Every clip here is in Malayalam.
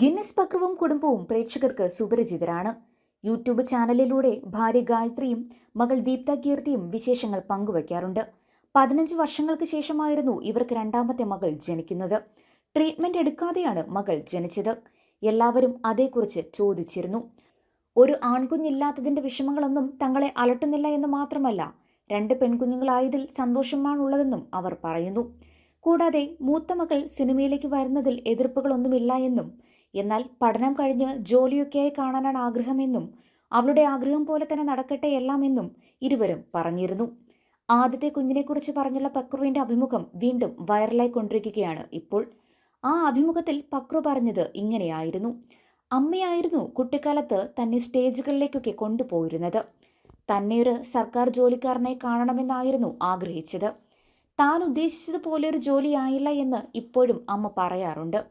ഗിന്നസ് പക്രവും കുടുംബവും പ്രേക്ഷകർക്ക് സുപരിചിതരാണ്. യൂട്യൂബ് ചാനലിലൂടെ ഭാര്യ ഗായത്രിയും മകൾ ദീപ്ത കീർത്തിയും വിശേഷങ്ങൾ പങ്കുവയ്ക്കാറുണ്ട്. പതിനഞ്ച് വർഷങ്ങൾക്ക് ശേഷമായിരുന്നു ഇവർക്ക് രണ്ടാമത്തെ മകൾ ജനിക്കുന്നത്. ട്രീറ്റ്മെന്റ് എടുക്കാതെയാണ് മകൾ ജനിച്ചത്. എല്ലാവരും അതേക്കുറിച്ച് ചോദിച്ചിരുന്നു. ഒരു ആൺകുഞ്ഞില്ലാത്തതിന്റെ വിഷമങ്ങളൊന്നും തങ്ങളെ അലട്ടുന്നില്ല എന്ന് മാത്രമല്ല രണ്ട് പെൺകുഞ്ഞുങ്ങളായതിൽ സന്തോഷമാണുള്ളതെന്നും അവർ പറയുന്നു. കൂടാതെ മൂത്ത മകൾ സിനിമയിലേക്ക് വരുന്നതിൽ എതിർപ്പുകളൊന്നുമില്ല എന്നും എന്നാൽ പഠനം കഴിഞ്ഞ് ജോലിയൊക്കെയായി കാണാനാണ് ആഗ്രഹമെന്നും അവളുടെ ആഗ്രഹം പോലെ തന്നെ നടക്കട്ടെ എല്ലാം എന്നും ഇരുവരും പറഞ്ഞിരുന്നു. ആദ്യത്തെ കുഞ്ഞിനെക്കുറിച്ച് പറഞ്ഞുള്ള പക്രുവിന്റെ അഭിമുഖം വീണ്ടും വൈറലായി കൊണ്ടിരിക്കുകയാണ് ഇപ്പോൾ. ആ അഭിമുഖത്തിൽ പക്രു പറഞ്ഞത് ഇങ്ങനെയായിരുന്നു. അമ്മയായിരുന്നു കുട്ടിക്കാലത്ത് തന്നെ സ്റ്റേജുകളിലേക്കൊക്കെ കൊണ്ടുപോയിരുന്നത്. തന്നെ ഒരു സർക്കാർ ജോലിക്കാരനെ കാണണമെന്നായിരുന്നു ആഗ്രഹിച്ചത്. താൻ ഉദ്ദേശിച്ചതുപോലെ ഒരു ജോലിയായില്ല എന്ന് ഇപ്പോഴും അമ്മ പറയാറുണ്ട്.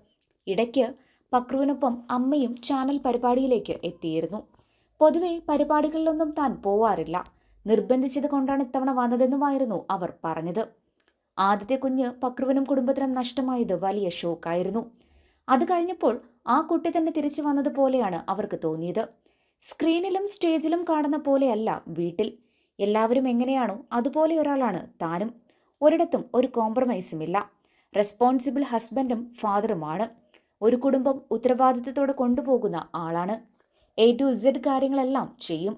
ഇടയ്ക്ക് പക്രുവിനൊപ്പം അമ്മയും ചാനൽ പരിപാടിയിലേക്ക് എത്തിയിരുന്നു. പൊതുവെ പരിപാടികളിലൊന്നും താൻ പോവാറില്ല. നിർബന്ധിച്ചത് കൊണ്ടാണ് ഇത്തവണ വന്നതെന്നുമായിരുന്നു അവർ പറഞ്ഞത്. ആദ്യത്തെ കുഞ്ഞ് പക്രുവിനും കുടുംബത്തിനും നഷ്ടമായത് വലിയ ഷോക്കായിരുന്നു. അത് കഴിഞ്ഞപ്പോൾ ആ കുട്ടി തന്നെ തിരിച്ചു വന്നതുപോലെയാണ് അവർക്ക് തോന്നിയത്. സ്ക്രീനിലും സ്റ്റേജിലും കാണുന്ന പോലെയല്ല വീട്ടിൽ. എല്ലാവരും എങ്ങനെയാണോ അതുപോലെ ഒരാളാണ് താനും. ഒരിടത്തും ഒരു കോംപ്രമൈസുമില്ല. റെസ്പോൺസിബിൾ ഹസ്ബൻഡും ഫാദറുമാണ്. ഒരു കുടുംബം ഉത്തരവാദിത്തത്തോടെ കൊണ്ടുപോകുന്ന ആളാണ്. എ ടു ഇസഡ് കാര്യങ്ങളെല്ലാം ചെയ്യും.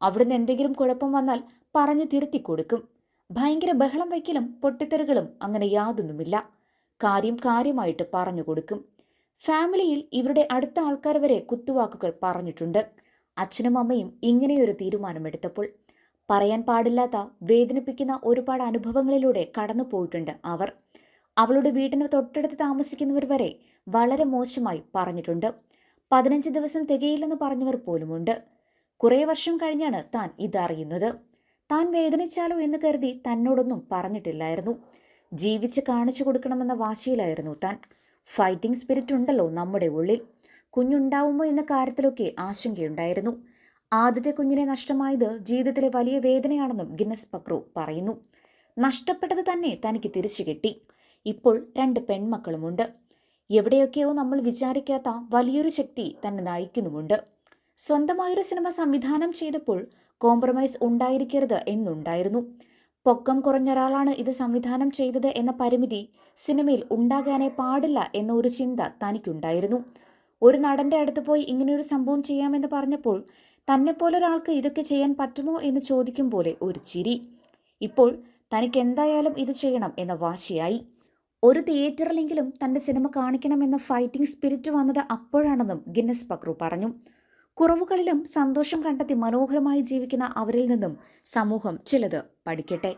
അവിടുന്ന് എന്തെങ്കിലും കുഴപ്പം വന്നാൽ പറഞ്ഞു തിരുത്തി കൊടുക്കും. ഭയങ്കര ബഹളം വയ്ക്കലും പൊട്ടിത്തെറികളും അങ്ങനെ യാതൊന്നുമില്ല. കാര്യം കാര്യമായിട്ട് പറഞ്ഞു കൊടുക്കും. ഫാമിലിയിൽ ഇവരുടെ അടുത്ത ആൾക്കാർ വരെ കുത്തുവാക്കുകൾ പറഞ്ഞിട്ടുണ്ട്. അച്ഛനും അമ്മയും ഇങ്ങനെയൊരു തീരുമാനമെടുത്തപ്പോൾ പറയാൻ പാടില്ലാത്ത വേദനിപ്പിക്കുന്ന ഒരുപാട് അനുഭവങ്ങളിലൂടെ കടന്നു പോയിട്ടുണ്ട് അവർ. അവളുടെ വീടിന് തൊട്ടടുത്ത് താമസിക്കുന്നവർ വരെ വളരെ മോശമായി പറഞ്ഞിട്ടുണ്ട്. പതിനഞ്ച് ദിവസം തികയില്ലെന്ന് പറഞ്ഞവർ പോലുമുണ്ട്. കുറേ വർഷം കഴിഞ്ഞാണ് താൻ ഇതറിയുന്നത്. താൻ വേദനിച്ചാലോ എന്ന് കരുതി തന്നോടൊന്നും പറഞ്ഞിട്ടില്ലായിരുന്നു. ജീവിച്ച് കാണിച്ചു കൊടുക്കണമെന്ന വാശിയിലായിരുന്നു താൻ. ഫൈറ്റിംഗ് സ്പിരിറ്റ് ഉണ്ടല്ലോ നമ്മുടെ ഉള്ളിൽ. കുഞ്ഞുണ്ടാവുമോ എന്ന കാര്യത്തിലൊക്കെ ആശങ്കയുണ്ടായിരുന്നു. ആദ്യത്തെ കുഞ്ഞിനെ നഷ്ടമായത് ജീവിതത്തിലെ വലിയ വേദനയാണെന്നും ഗിന്നസ് പക്രു പറയുന്നു. നഷ്ടപ്പെട്ടത് തന്നെ തനിക്ക് തിരിച്ചു കിട്ടി. ഇപ്പോൾ രണ്ട് പെൺമക്കളുമുണ്ട്. എവിടെയൊക്കെയോ നമ്മൾ വിചാരിക്കാത്ത വലിയൊരു ശക്തി തന്നെ നയിക്കുന്നുമുണ്ട് സ്വന്തമായൊരു സിനിമ സംവിധാനം ചെയ്തപ്പോൾ കോംപ്രമൈസ് ഉണ്ടായിരിക്കരുത് എന്നുണ്ടായിരുന്നു. പൊക്കം കുറഞ്ഞ ഒരാളാണ് ഇത് സംവിധാനം ചെയ്തത് എന്ന പരിമിതി സിനിമയിൽ ഉണ്ടാകാനേ പാടില്ല എന്ന ഒരു ചിന്ത തനിക്കുണ്ടായിരുന്നു. ഒരു നടന്റെ അടുത്ത് പോയി ഇങ്ങനെയൊരു സംഭവം ചെയ്യാമെന്ന് പറഞ്ഞപ്പോൾ തന്നെ തന്നെപ്പോലൊരാൾക്ക് ഇതൊക്കെ ചെയ്യാൻ പറ്റുമോ എന്ന് ചോദിക്കും പോലെ ഒരു ചിരി. ഇപ്പോൾ തനിക്ക് എന്തായാലും ഇത് ചെയ്യണം എന്ന വാശിയായി. ഒരു തിയേറ്ററിലെങ്കിലും തന്റെ സിനിമ കാണിക്കണമെന്ന ഫൈറ്റിംഗ് സ്പിരിറ്റ് വന്നത് അപ്പോഴാണെന്നും ഗിന്നസ് പക്രു പറഞ്ഞു. കുറവുകളിലും സന്തോഷം കണ്ടെത്തി മനോഹരമായി ജീവിക്കുന്ന അവരിൽ നിന്നും സമൂഹം ചിലത് പഠിക്കട്ടെ.